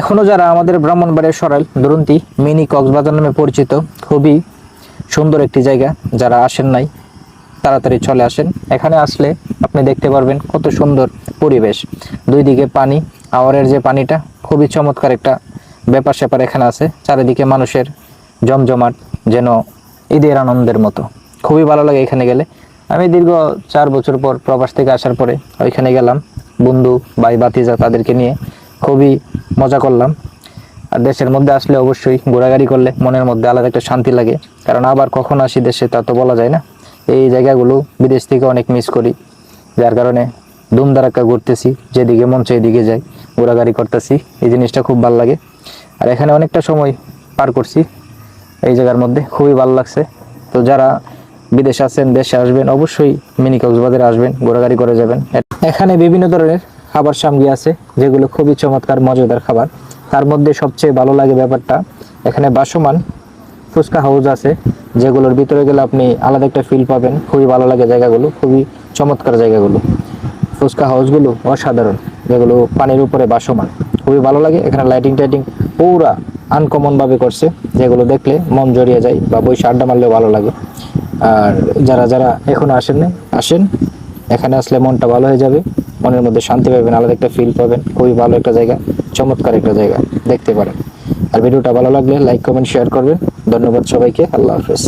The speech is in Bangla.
এখনও যারা আমাদের ব্রাহ্মণবাড়িয়া সরাইল দুরন্তি মিনি কক্সবাজার নামে পরিচিত, খুবই সুন্দর একটি জায়গা, যারা আসেন নাই, তাড়াতাড়ি চলে আসেন। এখানে আসলে আপনি দেখতে পারবেন কত সুন্দর পরিবেশ। দুই দিকে পানি, আওয়ারের যে পানিটা, খুবই চমৎকার একটা ব্যাপার স্যাপার এখানে আছে। চারিদিকে মানুষের জমজমাট, যেন ঈদের আনন্দের মতো। খুবই ভালো লাগে এখানে গেলে। আমি দীর্ঘ চার বছর পর প্রবাস থেকে আসার পরে ওইখানে গেলাম। বন্ধু ভাই বাতিজা তাদেরকে নিয়ে। খুবই মজা করলাম। আর দেশের মধ্যে আসলে অবশ্যই ঘোরাঘুরি করলে মনের মধ্যে আলাদা একটা শান্তি লাগে। কারণ আবার কখন আসি দেশে তা তো বলা যায় না। এই জায়গাগুলো বিদেশ থেকে অনেক মিস করি। যার কারণে ধুমধারাক্কা ঘুরতেছি, যেদিকে মন চাই এদিকে যাই, ঘোরাঘুরি করতেছি। এই জিনিসটা খুব ভালো লাগে। আর এখানে অনেকটা সময় পার করছি এই জায়গার মধ্যে, খুবই ভালো লাগছে। তো যারা বিদেশে আছেন, দেশে আসবেন, অবশ্যই মিনি কক্সবাজারে আসবেন, ঘোরাঘুরি করে যাবেন। এখানে বিভিন্ন ধরনের খাবার সামগ্রী আছে, যেগুলো খুবই চমৎকার, মজাদার খাবার। তার মধ্যে সবচেয়ে ভালো লাগে ব্যাপারটা, এখানে বাসমান ফুচকা হাউস আছে, যেগুলোর ভিতরে গেলে আপনি আলাদা একটা ফিল পাবেন। খুবই ভালো লাগে জায়গাগুলো, খুবই চমৎকার জায়গাগুলো। ফুচকা হাউসগুলো অসাধারণ, যেগুলো পানির উপরে বাসমান। খুবই ভালো লাগে, এখানে লাইটিং টাইটিং পুরা আনকমনভাবে করছে, যেগুলো দেখলে মন জড়িয়ে যায় বা বসে আড্ডা মারলেও ভালো লাগে। আর যারা যারা এখনও আসেন আসেন, এখানে আসলে মনটা ভালো হয়ে যাবে। মনের মধ্যে শান্তি পাবেন, আলাদা একটা ফিল পাবেন, খুবই ভালো একটা জায়গা, চমৎকার একটা জায়গা, দেখতে পারেন। আর ভিডিওটা ভালো লাগলে লাইক কমেন্ট শেয়ার করবেন। ধন্যবাদ সবাইকে, আল্লাহ হাফেজ।